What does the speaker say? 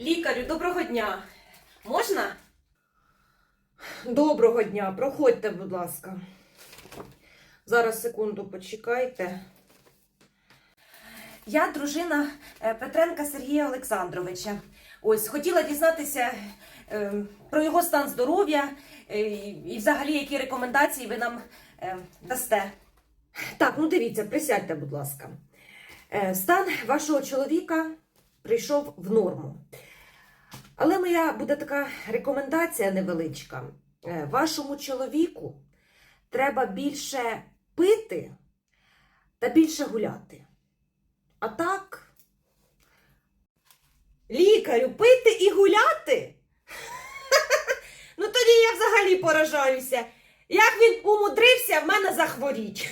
Лікарю, доброго дня. Можна? Доброго дня, проходьте, будь ласка. Зараз секунду почекайте. Я дружина е, Петренка Сергія Олександровича. Ось хотіла дізнатися е, про його стан здоров'я е, і взагалі які рекомендації ви нам е, дасте. Так, ну дивіться, присядьте, будь ласка. Е, Стан вашого чоловіка прийшов в норму. Але моя буде така рекомендація невеличка. Е, вашому чоловіку треба більше пити та більше гуляти. А так, лікарю, пити і гуляти? Ну тоді я взагалі поражаюся. Як він умудрився в мене захворіть.